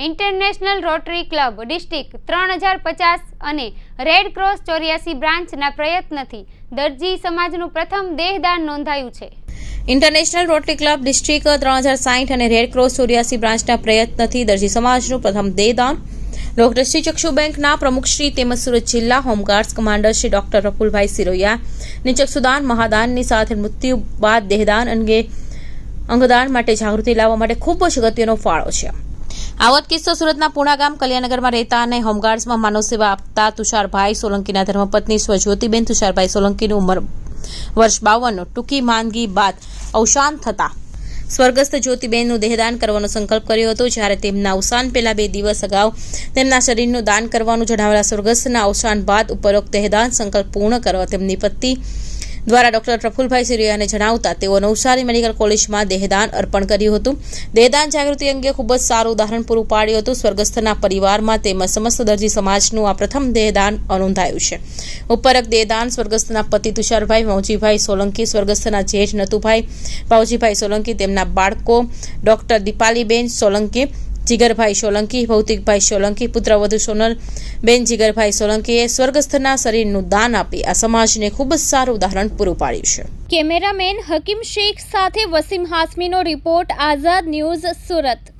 International rotary club district ત્રણ હજાર પચાસ અને રેડ ક્રોસ ચોર્યાસી બ્રાન્ચના પ્રયત્નથી દરજી સમાજનું પ્રથમ દેહદાન નોંધાયું છે. ઇન્ટરનેશનલ રોટરી ક્લબ ડિસ્ટ્રિક્ટ ત્રણ હજાર સાઠ અને રેડ ક્રોસ ચોર્યાસી બ્રાન્ચના પ્રયત્નથી દરજી સમાજનું પ્રથમ દેહદાન. ડોક્ટર શ્રી ચક્ષુ બેંકના પ્રમુખશ્રી તેમજ સુરત જિલ્લા home guards commander Shri doctor Prafulbhai Siroya ની ચક્ષુદાન મહાદાનની સાથે મૃત્યુ બાદ દેહદાન અંગે અંગદાન માટે જાગૃતિ લાવવા માટે ખૂબ જ અગત્યનો ફાળો છે. આવત કિસ્સો સુરતના પૂણા ગામ કલ્યાણનગરમાં રહેતા અને હોમગાર્ડ્સમાં માનવ સેવા આપતા તુષારભાઈ સોલંકીના ધર્મપત્ની સ્વજ્યોતિબેન તુષારભાઈ સોલંકીનું ઉંમર વર્ષ બાવનનો. ટૂંકી માંદગી બાદ અવસાન થતા સ્વર્ગસ્થ જ્યોતિબેનનું દેહદાન કરવાનો સંકલ્પ કર્યો હતો. જ્યારે તેમના અવસાન પહેલા બે દિવસ અગાઉ તેમના શરીરનું દાન કરવાનું જણાવેલા સ્વર્ગસ્થના અવસાન બાદ ઉપરોક્ત દેહદાન સંકલ્પ પૂર્ણ કરવા તેમની પત્ની દ્વારા ડોક્ટર પ્રફુલભાઈ સિરિયાને જણાવતા તેઓ નવસારી મેડિકલ કોલેજમાં દેહદાન અર્પણ કર્યું હતું. દેહદાન જાગૃતિ અંગે ખૂબ જ સારું ઉદાહરણ પૂરું પાડ્યું હતું. સ્વર્ગસ્થના પરિવારમાં તેમજ સમસ્ત દરજી સમાજનું આ પ્રથમ દેહદાન નોંધાયું છે. ઉપરક દેહદાન સ્વર્ગસ્થના પતિ તુષારભાઈ મૌજીભાઈ સોલંકી, સ્વર્ગસ્થના જેઠ નતુભાઈ પાવજીભાઈ સોલંકી, તેમના બાળકો, ડોક્ટર દીપાલીબેન સોલંકી જીગરભાઈ સોલંકી, ભૌતિકભાઈ સોલંકી, પુત્રવધુ સોનલ, બેન જીગરભાઈ સોલંકીએ સ્વર્ગસ્થના શરીરનું દાન આપી આ સમાજને ખૂબ જ સારું ઉદાહરણ પૂરું પાડ્યું છે. કેમેરામેન હકીમ શેખ સાથે વસીમ હાસમીનો રિપોર્ટ, આઝાદ ન્યૂઝ સુરત.